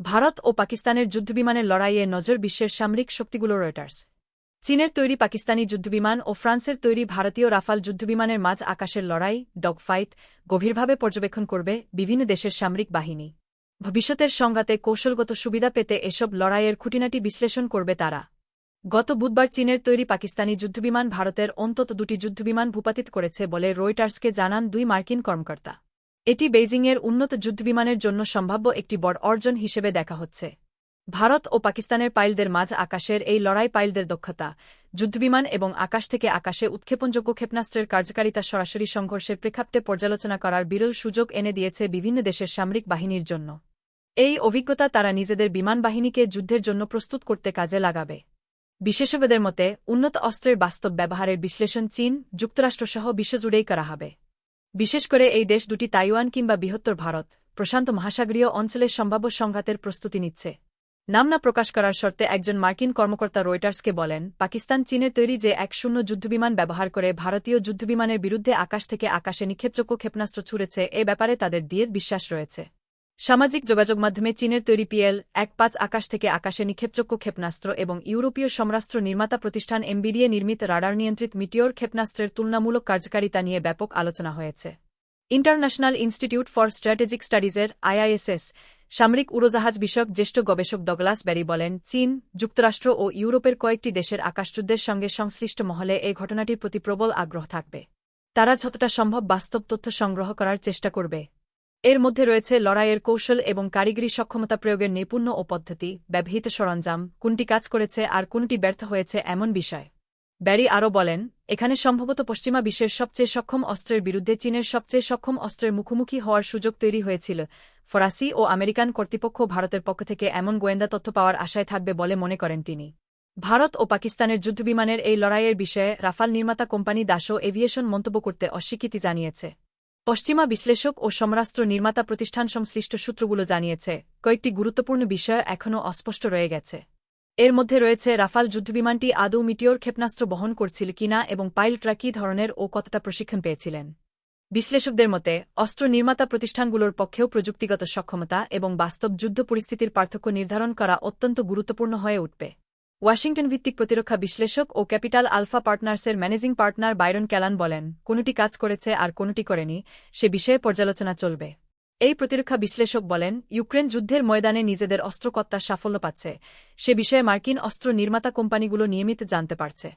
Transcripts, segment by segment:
ভারত ও পাকিস্তানের যুদ্ধবিমানের লড়াইয়ে নজর বিশ্বের সামরিক শক্তিগুলো রয়টার্স। চীনের তৈরি পাকিস্তানি যুদ্ধবিমান ও ফ্রান্সের তৈরি ভারতীয় রাফাল যুদ্ধবিমানের মাঝ আকাশের লড়াই, ডগফাইট, গভীরভাবে পর্যবেক্ষণ করবে বিভিন্ন দেশের সামরিক বাহিনী। ভবিষ্যতের সংঘাতে কৌশলগত সুবিধা পেতে এসব লড়াইয়ের খুঁটিনাটি বিশ্লেষণ করবে তারা। গত বুধবার চীনের তৈরি পাকিস্তানি যুদ্ধবিমান ভারতের অন্তত দুটি যুদ্ধবিমান ভূপাতিত করেছে বলে রয়টার্সকে জানান দুই মার্কিন কর্মকর্তা। এটি বেইজিংয়ের উন্নত যুদ্ধবিমানের জন্য সম্ভাব্য একটি বড় অর্জন হিসেবে দেখা হচ্ছে। ভারত ও পাকিস্তানের পাইলদের মাঝ আকাশের এই লড়াই পাইলদের দক্ষতা, যুদ্ধবিমান এবং আকাশ থেকে আকাশে উৎক্ষেপণযোগ্য ক্ষেপণাস্ত্রের কার্যকারিতা সরাসরি সংঘর্ষের প্রেক্ষাপটে পর্যালোচনা করার বিরল সুযোগ এনে দিয়েছে বিভিন্ন দেশের সামরিক বাহিনীর জন্য। এই অভিজ্ঞতা তারা নিজেদের বিমান বাহিনীকে যুদ্ধের জন্য প্রস্তুত করতে কাজে লাগাবে। বিশেষজ্ঞদের মতে, উন্নত অস্ত্রের বাস্তব ব্যবহারের বিশ্লেষণ চীন, যুক্তরাষ্ট্রসহ বিশ্বজুড়েই করা হবে। বিশেষ করে এই দেশ দুটি তাইওয়ান কিংবা বৃহত্তর ভারত। প্রশান্ত মহাসাগরীয় অঞ্চলের সম্ভাব্য সংঘাতের প্রস্তুতি নিচ্ছে। নাম না প্রকাশ করার শর্তে একজন মার্কিন কর্মকর্তা রয়টার্সকে বলেন, পাকিস্তান চীনের তৈরি যে এক শূন্য যুদ্ধবিমান ব্যবহার করে ভারতীয় যুদ্ধবিমানের বিরুদ্ধে আকাশ থেকে আকাশে নিক্ষেপযোগ্য ক্ষেপণাস্ত্র ছুড়েছে, এ ব্যাপারে তাদের দিয়ে বিশ্বাস রয়েছে। সামাজিক যোগাযোগ মাধ্যমে চীনের তৈরি পিএল, এক পাঁচ আকাশ থেকে আকাশে নিক্ষেপযোগ্য ক্ষেপণাস্ত্র এবং ইউরোপীয় সমরাস্ত্র নির্মাতা প্রতিষ্ঠান এমবিডিএ নির্মিত রাডার নিয়ন্ত্রিত মিটিওর ক্ষেপণাস্ত্রের তুলনামূলক কার্যকারিতা নিয়ে ব্যাপক আলোচনা হয়েছে। ইন্টারন্যাশনাল ইনস্টিটিউট ফর স্ট্র্যাটেজিক স্টাডিজের আইআইএসএস সামরিক উড়োজাহাজ বিষয়ক জ্যেষ্ঠ গবেষক ডগলাস ব্যারি বলেন, চীন, যুক্তরাষ্ট্র ও ইউরোপের কয়েকটি দেশের আকাশযুদ্ধের সঙ্গে সংশ্লিষ্ট মহলে এই ঘটনাটির প্রতি প্রবল আগ্রহ থাকবে। তারা যতটা সম্ভব বাস্তব তথ্য সংগ্রহ করার চেষ্টা করবে। এর মধ্যে রয়েছে লড়াইয়ের কৌশল এবং কারিগরি সক্ষমতা প্রয়োগের নৈপুণ্য ও পদ্ধতি, ব্যবহৃত সরঞ্জাম, কোনটি কাজ করেছে আর কোনটি ব্যর্থ হয়েছে এমন বিষয়। ব্যারি আরও বলেন, এখানে সম্ভবত পশ্চিমা বিশ্বের সবচেয়ে সক্ষম অস্ত্রের বিরুদ্ধে চীনের সবচেয়ে সক্ষম অস্ত্রের মুখোমুখি হওয়ার সুযোগ তৈরি হয়েছিল। ফরাসি ও আমেরিকান কর্তৃপক্ষ ভারতের পক্ষ থেকে এমন গোয়েন্দা তথ্য পাওয়ার আশায় থাকবে বলে মনে করেন তিনি। ভারত ও পাকিস্তানের যুদ্ধবিমানের এই লড়াইয়ের বিষয়ে রাফাল নির্মাতা কোম্পানি দাসো এভিয়েশন মন্তব্য করতে অস্বীকৃতি জানিয়েছে। পশ্চিমা বিশ্লেষক ও সমরাস্ত্র নির্মাতা প্রতিষ্ঠান সংশ্লিষ্ট সূত্রগুলো জানিয়েছে, কয়েকটি গুরুত্বপূর্ণ বিষয় এখনও অস্পষ্ট রয়ে গেছে। এর মধ্যে রয়েছে, রাফাল যুদ্ধবিমানটি আদৌ মিটিওর ক্ষেপণাস্ত্র বহন করছিল কিনা এবং পাইলটরা কী ধরনের ও কতটা প্রশিক্ষণ পেয়েছিলেন। বিশ্লেষকদের মতে, অস্ত্র নির্মাতা প্রতিষ্ঠানগুলোর পক্ষেও প্রযুক্তিগত সক্ষমতা এবং বাস্তব যুদ্ধ পরিস্থিতির পার্থক্য নির্ধারণ করা অত্যন্ত গুরুত্বপূর্ণ হয়ে উঠবে। ওয়াশিংটন ভিত্তিক প্রতিরক্ষা বিশ্লেষক ও ক্যাপিটাল আলফা পার্টনার্সের ম্যানেজিং পার্টনার বাইরন ক্যালান বলেন, কোনটি কাজ করেছে আর কোনটি করেনি, সে বিষয়ে পর্যালোচনা চলবে। এই প্রতিরক্ষা বিশ্লেষক বলেন, ইউক্রেন যুদ্ধের ময়দানে নিজেদের অস্ত্রকত্তার সাফল্য পাচ্ছে, সে বিষয়ে মার্কিন অস্ত্র নির্মাতা কোম্পানিগুলো নিয়মিত জানতে পারছে।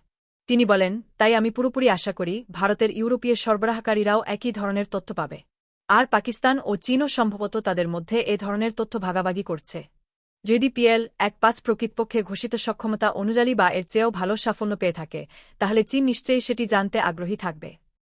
তিনি বলেন, তাই আমি পুরোপুরি আশা করি, ভারতের ইউরোপীয় সরবরাহকারীরাও একই ধরনের তথ্য পাবে। আর পাকিস্তান ও চীনও সম্ভবত তাদের মধ্যে এ ধরনের তথ্য ভাগাভাগি করছে। যদি পিএল এক পাঁচ প্রকৃতপক্ষে ঘোষিত সক্ষমতা অনুযায়ী বা এর চেয়েও ভালো সাফল্য পেয়ে থাকে, তাহলে চীন নিশ্চয়ই সেটি জানতে আগ্রহী থাকবে।